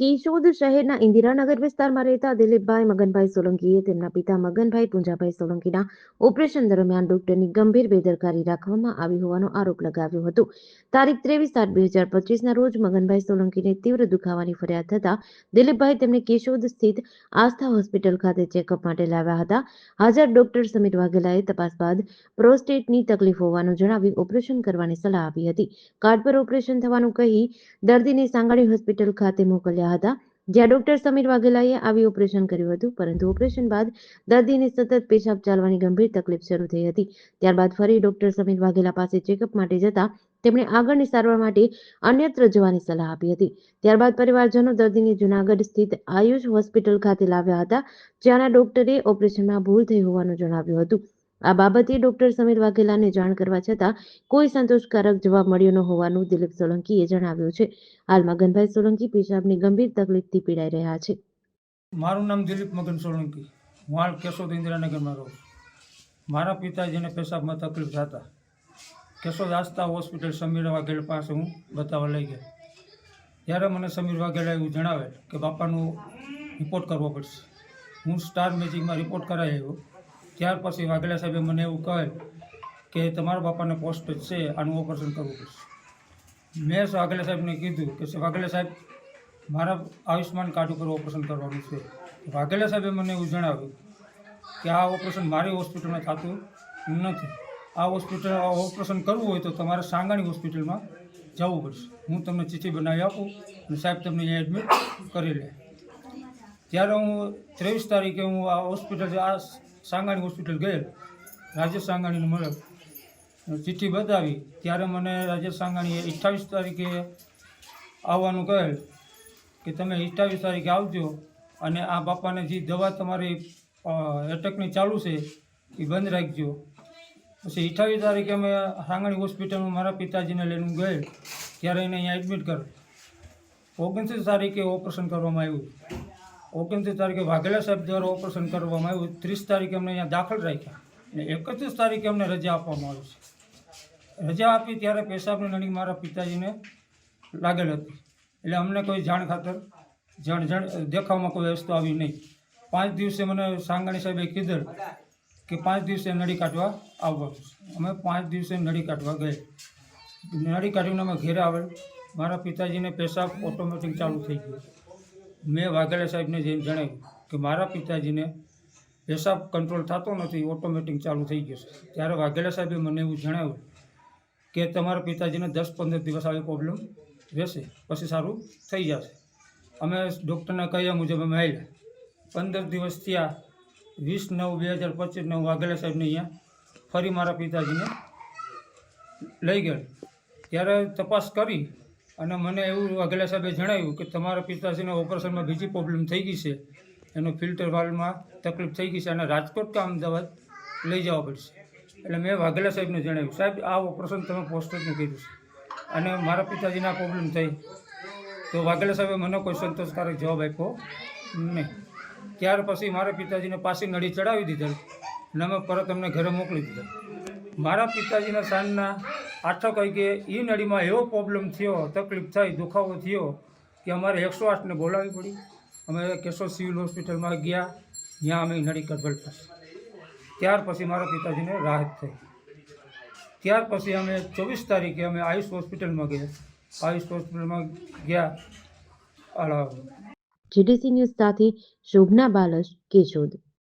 કેશોદ શહેરના ઇન્દિરાનગર વિસ્તારમાં રહેતા દિલીપભાઈ, મગનભાઈ સોલંકીએ તેમના પિતા મગનભાઈ, પૂંજાભાઈ સોલંકીના ઓપરેશન દરમિયાન ડોક્ટરની ગંભીર બેદરકારી રાખવામાં આવી હોવાનો આરોપ લગાવ્યો હતો. તારીખ ત્રેવીસ સાત બે હજાર પચીસના રોજ મગનભાઈ સોલંકીને તીવ્ર દુખાવાની ફરિયાદ થતા દિલીપભાઈ તેમને કેશોદ સ્થિત આસ્થા હોસ્પિટલ ખાતે ચેકઅપ માટે લાવ્યા હતા. હાજર ડોક્ટર સમીર વાઘેલાએ તપાસ બાદ પ્રોસ્ટેટની તકલીફ હોવાનું જણાવી ઓપરેશન કરવાની સલાહ આપી હતી. કાર્ડ પર ઓપરેશન થવાનું કહી દર્દીને સાંગાણી હોસ્પિટલ ખાતે મોકલ્યા હતા. જ્યાં ડોક્ટર સમીર વાઘેલાએ આવી ઓપરેશન કર્યું હતું, પરંતુ ઓપરેશન બાદ દર્દીને સતત પેશાબ ચાલવાની ગંભીર તકલીફ શરૂ થઈ હતી. ત્યારબાદ ફરી ડોક્ટર સમીર વાઘેલા પાસે ચેકઅપ માટે જતા તેમણે આગળની સારવાર માટે અન્યત્ર જવાની સલાહ આપી હતી. ત્યારબાદ પરિવારજનો દર્દીને જુનાગઢ સ્થિત આયુષ હોસ્પિટલ ખાતે લાવ્યા હતા, જ્યાંના ડોક્ટરે ઓપરેશનમાં ભૂલ થઈ હોવાનું જણાવ્યું હતું. આ બાબતે ડોક્ટર સમીર વાઘેલાને જાણ કરવા છતાં કોઈ સંતોષકારક જવાબ મળ્યો ન હોવાનું દિલીપ સોલંકીએ જણાવ્યું છે. હાલમાં ગનભાઈ સોલંકી પેશાબની ગંભીર તકલીફથી પીડાઈ રહ્યા છે. મારું નામ દિલીપ મગન સોલંકી. હું હાલ કેશોદ ઇન્દિરાનગરમાં રહું મારા મારા પિતાજીને પેશાબમાં તકલીફ થતા કેશોદ આસ્થા હોસ્પિટલ સમીર વાઘેલ પાસે હું બતાવવા લઈ ગયો. ત્યારે મને સમીર વાઘેલા એવું જણાવે કે બાપાનું રિપોર્ટ કરવો પડશે. હું સ્ટાર મેજિકમાં રિપોર્ટ કરાવી આવ્યો. ત્યાર પછી વાઘેલા સાહેબે મને એવું કહે કે તમારા બાપાને પોસ્ટ છે, આનું ઓપરેશન કરવું પડશે. મેં વાઘેલા સાહેબને કીધું કે વાઘેલા સાહેબ, મારા આયુષ્માન કાર્ડ ઉપર ઓપરેશન કરવાનું છે. વાઘેલા સાહેબે મને એવું જણાવ્યું કે આ ઓપરેશન મારી હોસ્પિટલમાં થતું નથી. આ હોસ્પિટલ આ ઓપરેશન કરવું હોય તો તમારે સાંગાણી હોસ્પિટલમાં જવું પડશે. હું તમને ચિઠ્ઠી બનાવી આપું અને સાહેબ તમને અહીંયા એડમિટ કરી લે. ત્યારે હું ત્રેવીસ તારીખે હું આ હોસ્પિટલ આ સાંગાણી હોસ્પિટલ ગયેલ. રાજેશ સાંગાણીને મળ્યો. ચિઠ્ઠી બતાવી. ત્યારે મને રાજેશ સાંગાણીએ અઠ્ઠાવીસ તારીખે આવવાનું કહેલ કે તમે અઠ્ઠાવીસ તારીખે આવજો અને આ બાપાને જે દવા તમારી એટેકની ચાલુ છે, એ બંધ રાખજો. પછી અઠ્ઠાવીસ તારીખે અમે સાંગણી હોસ્પિટલમાં મારા પિતાજીને લઈને ગયેલ. ત્યારે એને અહીંયા એડમિટ કર. ઓગણત્રીસ તારીખે ઓપરેશન કરવામાં આવ્યું. ઓગણત્રીસ તારીખે વાઘેલા સાહેબ દ્વારા ઓપરેશન કરવામાં આવ્યું. ત્રીસ તારીખે અમને અહીંયા દાખલ રાખ્યા અને એકત્રીસ તારીખે અમને રજા આપવામાં આવી છે. રજા આપી ત્યારે પેશાબની નળી મારા પિતાજીને લાગેલ હતી. એટલે અમને કોઈ જાણ ખાતર, જણ જણ, દેખાવમાં કોઈ વસ્તુ આવી નહીં. પાંચ દિવસે મને સાંગાણી સાહેબે કીધું કે પાંચ દિવસે નળી કાઢવા આવવાનું અમે પાંચ દિવસે નળી કાઢવા ગયા. નળી કાઢીને અમે ઘેરે આવેલ. મારા પિતાજીને પેશાબ ઓટોમેટિક ચાલુ થઈ ગયો. મેં વાઘેલા સાહેબને જઈને જણાવ્યું કે મારા પિતાજીને પેશાબ કંટ્રોલ થતો નથી ઓટોમેટિક ચાલુ થઈ ગયો છે. ત્યારે વાઘેલા સાહેબે મને એવું જણાવ્યું કે તમારા પિતાજીને દસ પંદર દિવસ આવી પ્રોબ્લેમ રહેશે, પછી સારું થઈ જશે. અમે ડૉક્ટરના કહ્યા મુજબ અમે આવ્યા પંદર દિવસ થયા, વીસ નવ બે હજાર પચીસ નવ વાઘેલા સાહેબને અહીંયા ફરી મારા પિતાજીને લઈ ગયો. ત્યારે તપાસ કરી અને મને એવું વાઘેલા સાહેબે જણાવ્યું કે તમારા પિતાશ્રીને ઓપરેશનમાં બીજી પ્રોબ્લેમ થઈ ગઈ છે. એનો ફિલ્ટર વાલમાં તકલીફ થઈ ગઈ છે અને રાજકોટ કે અમદાવાદ લઈ જવા પડશે. એટલે મેં વાઘેલા સાહેબને જણાવ્યું, સાહેબ, આ ઓપરેશન તમે પોસ્ટનું કર્યું છે. અને મારા પિતાજીને આ પ્રોબ્લેમ થઈ. તો વાઘેલા સાહેબે મને કોઈ સંતોષકારક જવાબ આપ્યો નહીં. ત્યાર પછી મારા પિતાજીને પાછી નળી ચડાવી દીધેલ અને અમે પરત અમને ઘરે મોકલી દીધા. મારા પિતાજીના સાંજના આઠ વાગે એ નળીમાં એવો પ્રોબ્લેમ થયો, તકલીફ થઈ દુખાવો થયો કે અમારે એકસો આઠને બોલાવવી પડી. અમે કેશોદ સિવિલ હોસ્પિટલમાં ગયા, ત્યાં અમે નળી કઢવેલ ત્યાર પછી મારા પિતાજીને રાહત થઈ. ત્યાર પછી અમે ચોવીસ તારીખે અમે આયુષ હોસ્પિટલમાં ગયા. આયુષ હોસ્પિટલમાં ગયા જીડીસી ન્યૂઝ સાથે શોભના બાલશ કેશોદ.